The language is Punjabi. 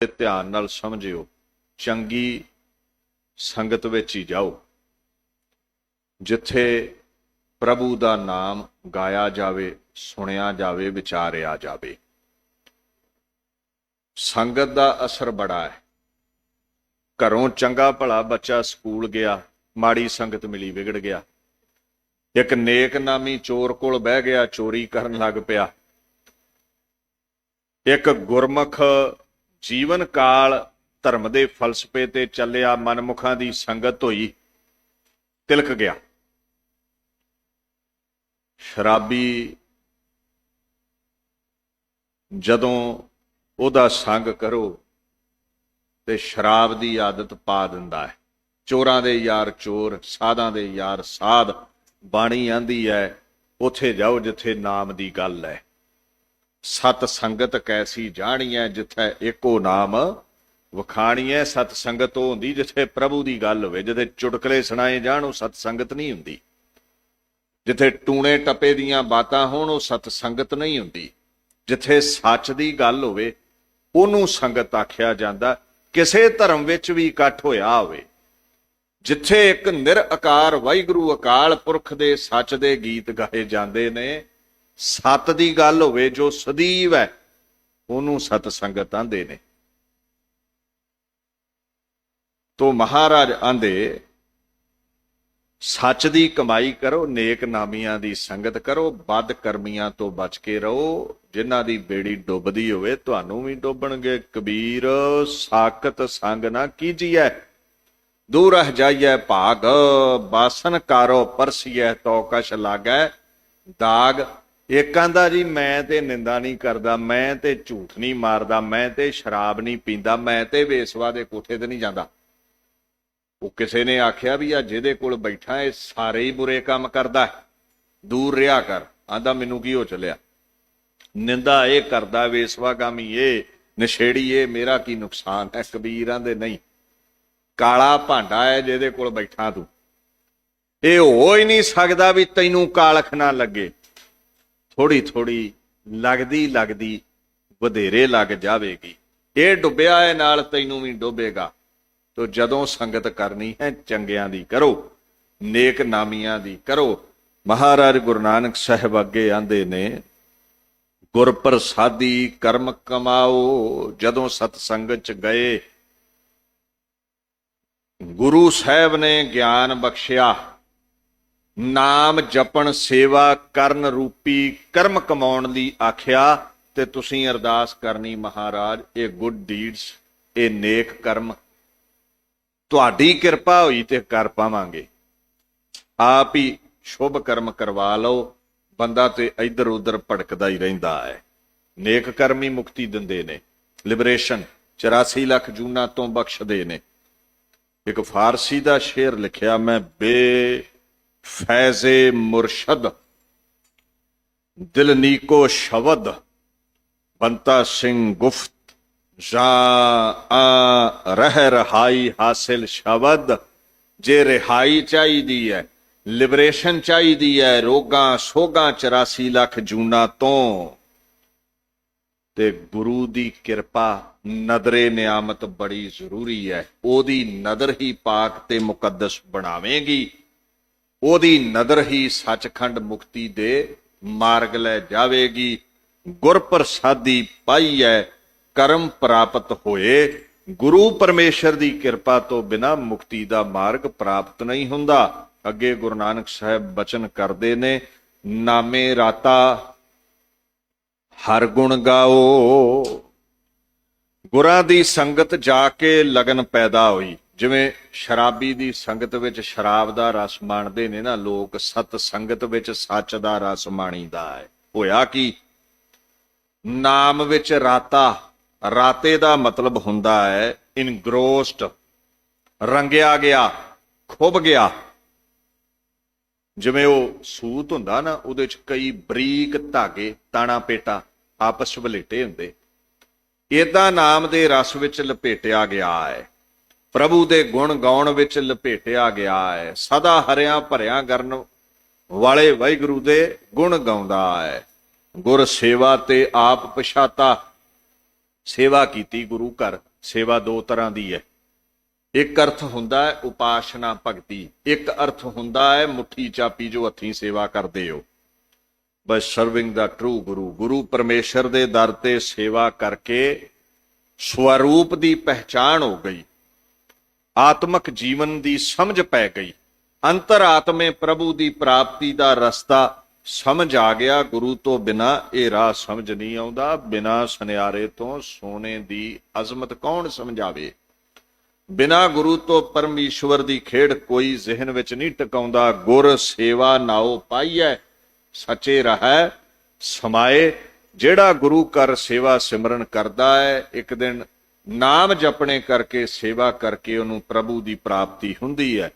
ਤੇ ਧਿਆਨ ਨਾਲ ਸਮਝਿਓ, ਚੰਗੀ ਸੰਗਤ ਵਿੱਚ ਹੀ ਜਾਓ, ਜਿੱਥੇ ਪ੍ਰਭੂ ਦਾ ਨਾਮ ਗਾਇਆ ਜਾਵੇ, ਸੁਣਿਆ ਜਾਵੇ, ਵਿਚਾਰਿਆ ਜਾਵੇ। ਸੰਗਤ ਦਾ ਅਸਰ ਬੜਾ ਹੈ। ਘਰੋਂ ਚੰਗਾ ਭਲਾ ਬੱਚਾ ਸਕੂਲ ਗਿਆ, ਮਾੜੀ ਸੰਗਤ ਮਿਲੀ ਵਿਗੜ ਗਿਆ। ਇੱਕ ਨੇਕ ਨਾਮੀ ਚੋਰ ਕੋਲ ਬਹਿ ਗਿਆ, ਚੋਰੀ ਕਰਨ ਲੱਗ ਪਿਆ। ਇੱਕ ਗੁਰਮੁਖ ਜੀਵਨ ਕਾਲ ਧਰਮ ਦੇ ਫਲਸਫੇ ਤੇ ਚੱਲਿਆ ਮਨਮੁਖਾਂ ਦੀ ਸੰਗਤ ਹੋਈ, ਤਿਲਕ ਗਿਆ। ਸ਼ਰਾਬੀ ਜਦੋਂ ਉਹਦਾ ਸੰਗ ਕਰੋ ਤੇ ਸ਼ਰਾਬ ਦੀ ਆਦਤ ਪਾ ਦਿੰਦਾ ਹੈ। ਚੋਰਾਂ ਦੇ ਯਾਰ ਚੋਰ, ਸਾਧਾਂ ਦੇ ਯਾਰ ਸਾਧ, ਬਾਣੀ ਆਂਦੀ ਹੈ, ਉਥੇ ਜਾਓ ਜਿੱਥੇ ਨਾਮ ਦੀ ਗੱਲ ਹੈ। ਸਤ ਸੰਗਤ ਕੈਸੀ ਜਾਣੀਐ ਜਿੱਥੇ ਏਕੋ ਨਾਮ? ਵਖਾਣੀਐ ਸਤ ਸੰਗਤ ਉਹ ਹੁੰਦੀ ਜਿੱਥੇ ਪ੍ਰਭੂ ਦੀ ਗੱਲ ਹੋਵੇ ਜਿੱਥੇ ਚੁਟਕਲੇ ਸੁਣਾਏ ਜਾਣ, ਉਹ ਸਤ ਸੰਗਤ ਨਹੀਂ ਹੁੰਦੀ। ਜਿੱਥੇ ਟੂਣੇ ਟੱਪੇ ਦੀਆਂ ਬਾਤਾਂ ਹੋਣ, ਉਹ ਸਤ ਸੰਗਤ ਨਹੀਂ ਹੁੰਦੀ। ਜਿੱਥੇ ਸੱਚ ਦੀ ਗੱਲ ਹੋਵੇ, ਉਹਨੂੰ ਸੰਗਤ ਆਖਿਆ ਜਾਂਦਾ। ਕਿਸੇ ਧਰਮ ਵਿੱਚ ਵੀ ਇਕੱਠ ਹੋਇਆ ਹੋਵੇ। ਜਿੱਥੇ ਇੱਕ ਨਿਰਆਕਾਰ ਵਾਹਿਗੁਰੂ ਅਕਾਲ ਪੁਰਖ ਦੇ ਸੱਚ ਦੇ ਗੀਤ ਗਾਏ ਜਾਂਦੇ ਨੇ ਸਤ ਦੀ ਗੱਲ ਹੋਵੇ, ਜੋ ਸਦੀਵ ਹੈ, ਉਹਨੂੰ ਸਤ ਸੰਗਤ ਆਂਦੇ ਨੇ। ਤੋ ਮਹਾਰਾਜ ਆਂਦੇ, ਸੱਚ ਦੀ ਕਮਾਈ ਕਰੋ, ਨੇਕ ਨਾਮੀਆਂ ਦੀ ਸੰਗਤ ਕਰੋ ਬਦ ਕਰਮੀਆਂ ਤੋਂ ਬਚ ਕੇ ਰਹੋ। ਜਿਨ੍ਹਾਂ ਦੀ ਬੇੜੀ ਡੁੱਬਦੀ ਹੋਵੇ, ਤੁਹਾਨੂੰ ਵੀ ਡੁੱਬਣਗੇ। ਕਬੀਰ, ਸਾਖਤ ਸੰਗ ਨਾ ਕੀਜੀਐ ਰਹਿ ਜਾਈਐ ਭਾਗ, ਬਾਸਨ ਕਾਰੋ, ਪਰਸੀਐ ਤੋ ਕਛ ਲਾਗੈ, ਦਾਗ ਇੱਕ ਆਂਦਾ ਜੀ, ਮੈਂ ਤੇ ਨਿੰਦਾ ਨਹੀਂ ਕਰਦਾ, ਮੈਂ ਤੇ ਝੂਠ ਨਹੀਂ ਮਾਰਦਾ, ਮੈਂ ਤੇ ਸ਼ਰਾਬ ਨਹੀਂ ਪੀਂਦਾ, ਮੈਂ ਤੇ ਵੇਸਵਾ ਦੇ ਕੋਠੇ ਤੇ ਨਹੀਂ ਜਾਂਦਾ। ਉਹ ਕਿਸੇ ਨੇ ਆਖਿਆ ਵੀ ਆ, ਜਿਹਦੇ ਕੋਲ ਬੈਠਾ ਇਹ ਸਾਰੇ ਹੀ ਬੁਰੇ ਕੰਮ ਕਰਦਾ ਹੈ। ਦੂਰ ਰਿਹਾ ਕਰ। ਆਂਦਾ, ਮੈਨੂੰ ਕੀ ਹੋ ਚੱਲਿਆ? ਨਿੰਦਾ ਇਹ ਕਰਦਾ ਵੇਸਵਾਗਾਮੀ ਇਹ, ਨਸ਼ੇੜੀ ਇਹ, ਮੇਰਾ ਕੀ ਨੁਕਸਾਨ ਹੈ? ਕਬੀਰਾਂ ਦੇ ਨਹੀਂ। ਕਾਲਾ ਭਾਂਡਾ ਹੈ, ਜਿਹਦੇ ਕੋਲ ਬੈਠਾ ਤੂੰ। ਇਹ ਹੋ ਹੀ ਨਹੀਂ ਸਕਦਾ ਵੀ ਤੈਨੂੰ ਕਾਲਖ ਨਾ ਲੱਗੇ। ਥੋੜੀ ਥੋੜੀ ਲੱਗਦੀ ਲੱਗਦੀ ਵਧੇਰੇ ਲੱਗ ਜਾਵੇਗੀ। ਇਹ ਡੁੱਬਿਆ ਹੈ ਨਾਲ ਤੈਨੂੰ ਵੀ ਡੁੱਬੇਗਾ। ਤੋ ਜਦੋਂ ਸੰਗਤ ਕਰਨੀ ਹੈ ਚੰਗਿਆਂ ਦੀ ਕਰੋ, ਨੇਕ ਨਾਮੀਆਂ ਦੀ ਕਰੋ। ਮਹਾਰਾਜ ਗੁਰੂ ਨਾਨਕ ਸਾਹਿਬ ਅੱਗੇ ਆਂਦੇ ਨੇ, ਗੁਰ ਪ੍ਰਸਾਦੀ ਕਰਮ ਕਮਾਓ, ਜਦੋਂ ਸਤ ਸੰਗਤ ਚ ਗਏ। ਗੁਰੂ ਸਾਹਿਬ ਨੇ ਗਿਆਨ ਬਖਸ਼ਿਆ। ਨਾਮ ਜਪਣ ਸੇਵਾ ਕਰਨ ਰੂਪੀ ਕਰਮ ਕਮਾਉਣ ਲਈ ਆਖਿਆ ਤੇ ਤੁਸੀਂ ਅਰਦਾਸ ਕਰਨੀ ਮਹਾਰਾਜ, ਇਹ ਗੁੱਡ ਡੀਡਸ ਇਹ ਨੇਕ ਕਰਮ। ਤੁਹਾਡੀ ਕਿਰਪਾ ਹੋਈ ਤੇ ਕਰ ਪਾਵਾਂਗੇ। ਆਪ ਹੀ ਸ਼ੁਭ ਕਰਮ ਕਰਵਾ ਲਓ, ਬੰਦਾ ਤੇ ਇੱਧਰ ਉੱਧਰ ਭਟਕਦਾ ਹੀ ਰਹਿੰਦਾ ਹੈ। ਨੇਕ ਕਰਮ ਹੀ ਮੁਕਤੀ ਦਿੰਦੇ ਨੇ। ਲਿਬਰੇਸ਼ਨ 84 ਲੱਖ ਜੂਨਾ ਤੋਂ ਬਖਸ਼ਦੇ ਨੇ। ਇੱਕ ਫਾਰਸੀ ਦਾ ਸ਼ੇਰ ਲਿਖਿਆ, ਮੈਂ ਬੇ ਫੈਜ਼ੇ ਮੁਰਸ਼ਦ। ਦਿਲਨੀਕੋ ਸ਼ਬਦ ਬੰਤਾ ਸਿੰਘ ਗੁਫਤ। ਜਾ ਆ ਰਹਿ ਰਹਾਈ ਹਾਸਿਲ ਸ਼ਬਦ ਜੇ ਰਿਹਾਈ ਚਾਹੀਦੀ ਹੈ ਲਿਬਰੇਸ਼ਨ ਚਾਹੀਦੀ ਹੈ ਰੋਗਾਂ ਸੋਗਾਂ 84 ਲੱਖ ਜੂਨਾ ਤੋਂ। ਤੇ ਗੁਰੂ ਦੀ ਕਿਰਪਾ ਨਦਰੇ ਨਿਆਮਤ ਬੜੀ ਜ਼ਰੂਰੀ ਹੈ ਉਹਦੀ ਨਦਰ ਹੀ ਪਾਕ ਤੇ ਮੁਕੱਦਸ ਬਣਾਵੇਂਗੀ। ਉਹਦੀ ਨਦਰ ਹੀ ਸੱਚਖੰਡ ਮੁਕਤੀ ਦੇ ਮਾਰਗ ਲੈ ਜਾਵੇਗੀ। ਗੁਰ ਪ੍ਰਸਾਦੀ ਪਾਈ ਹੈ ਕਰਮ ਪ੍ਰਾਪਤ ਹੋਏ। ਗੁਰੂ ਪਰਮੇਸ਼ਰ ਦੀ ਕਿਰਪਾ ਤੋਂ ਬਿਨਾ ਮੁਕਤੀ ਦਾ ਮਾਰਗ ਪ੍ਰਾਪਤ ਨਹੀਂ ਹੁੰਦਾ। ਅੱਗੇ ਗੁਰੂ ਨਾਨਕ ਸਾਹਿਬ ਬਚਨ ਕਰਦੇ ਨੇ, ਨਾਮੇ ਰਾਤਾ ਹਰ ਗੁਣ ਗਾਓ। ਗੁਰਾਂ ਦੀ ਸੰਗਤ ਜਾ ਕੇ ਲਗਨ ਪੈਦਾ ਹੋਈ। ਜਿਵੇਂ ਸ਼ਰਾਬੀ ਦੀ ਸੰਗਤ ਵਿੱਚ ਸ਼ਰਾਬ ਦਾ ਰਸ ਮਾਣਦੇ ਨੇ ਨਾ ਲੋਕ, ਸਤ ਸੰਗਤ ਵਿੱਚ ਸੱਚ ਦਾ ਰਸ ਮਾਣੀਦਾ ਹੈ। ਹੋਇਆ ਕੀ? ਨਾਮ ਵਿੱਚ ਰਾਤਾ, ਰਾਤੇ ਦਾ ਮਤਲਬ ਹੁੰਦਾ ਹੈ ਇਨਗਰੋਸਡ ਰੰਗਿਆ ਗਿਆ, ਖੁੱਭ ਗਿਆ। ਜਿਵੇਂ ਉਹ ਸੂਤ ਹੁੰਦਾ ਨਾ, ਉਹਦੇ ਚ ਕਈ ਬਰੀਕ ਧਾਗੇ, ਤਾਣਾ ਪੇਟਾ, ਆਪਸ ਵਿੱਚ ਵਲੇਟੇ ਹੁੰਦੇ। ਇਦਾਂ ਨਾਮ ਦੇ ਰਸ ਵਿੱਚ ਲਪੇਟਿਆ ਗਿਆ ਹੈ। ਪ੍ਰਭੂ ਦੇ ਗੁਣ ਗਾਉਣ ਵਿੱਚ ਲਪੇਟਿਆ ਗਿਆ ਹੈ। ਸਦਾ ਹਰਿਆਂ ਭਰਿਆਂ ਕਰਨ ਵਾਲੇ ਵਾਹਿਗੁਰੂ ਦੇ ਗੁਣ ਗਾਉਂਦਾ ਹੈ। ਗੁਰ ਸੇਵਾ ਤੇ ਆਪ ਪਛਾਤਾ। ਸੇਵਾ ਕੀਤੀ ਗੁਰੂ ਘਰ। ਸੇਵਾ ਦੋ ਤਰ੍ਹਾਂ ਦੀ ਹੈ। ਇੱਕ ਅਰਥ ਹੁੰਦਾ ਹੈ ਉਪਾਸ਼ਨਾ ਭਗਤੀ। ਇੱਕ ਅਰਥ ਹੁੰਦਾ ਹੈ ਮੁੱਠੀ ਚਾਪੀ ਜੋ ਹੱਥੀਂ ਸੇਵਾ ਕਰਦੇ ਹੋ। ਬਸ ਸਰਵਿੰਗ ਦਾ ਟਰੂ ਗੁਰੂ। ਗੁਰੂ ਪਰਮੇਸ਼ਰ ਦੇ ਦਰ ਤੇ ਸੇਵਾ ਕਰਕੇ ਸਵਰੂਪ ਦੀ ਪਹਿਚਾਣ ਹੋ ਗਈ। ਆਤਮਿਕ ਜੀਵਨ ਦੀ ਸਮਝ ਪੈ ਗਈ। ਅੰਤਰਾਤਮੇ ਪ੍ਰਭੂ ਦੀ ਪ੍ਰਾਪਤੀ ਦਾ ਰਸਤਾ ਸਮਝ ਆ ਗਿਆ। ਗੁਰੂ ਤੋਂ ਬਿਨਾ ਇਹ ਰਾਹ ਸਮਝ ਨਹੀਂ ਆਉਂਦਾ। ਬਿਨਾ ਸੁਨਿਆਰੇ ਤੋਂ ਸੋਨੇ ਦੀ ਅਜ਼ਮਤ ਕੌਣ ਸਮਝਾਵੇ? ਬਿਨਾ ਗੁਰੂ ਤੋਂ ਪਰਮੇਸ਼ਵਰ ਦੀ ਖੇਡ ਕੋਈ ਜ਼ਿਹਨ ਵਿੱਚ ਨਹੀਂ ਟਿਕਾਉਂਦਾ। ਗੁਰ ਸੇਵਾ ਨਾਉ ਪਾਈਐ, ਸੱਚੇ ਰਹੈ, ਸਮਾਏ। ਜਿਹੜਾ ਗੁਰੂ ਕਰ ਸੇਵਾ ਸਿਮਰਨ ਕਰਦਾ ਹੈ, ਇੱਕ ਦਿਨ ਨਾਮ ਜਪਣੇ ਕਰਕੇ ਸੇਵਾ ਕਰਕੇ ਉਹਨੂੰ ਪ੍ਰਭੂ ਦੀ ਪ੍ਰਾਪਤੀ ਹੁੰਦੀ ਹੈ।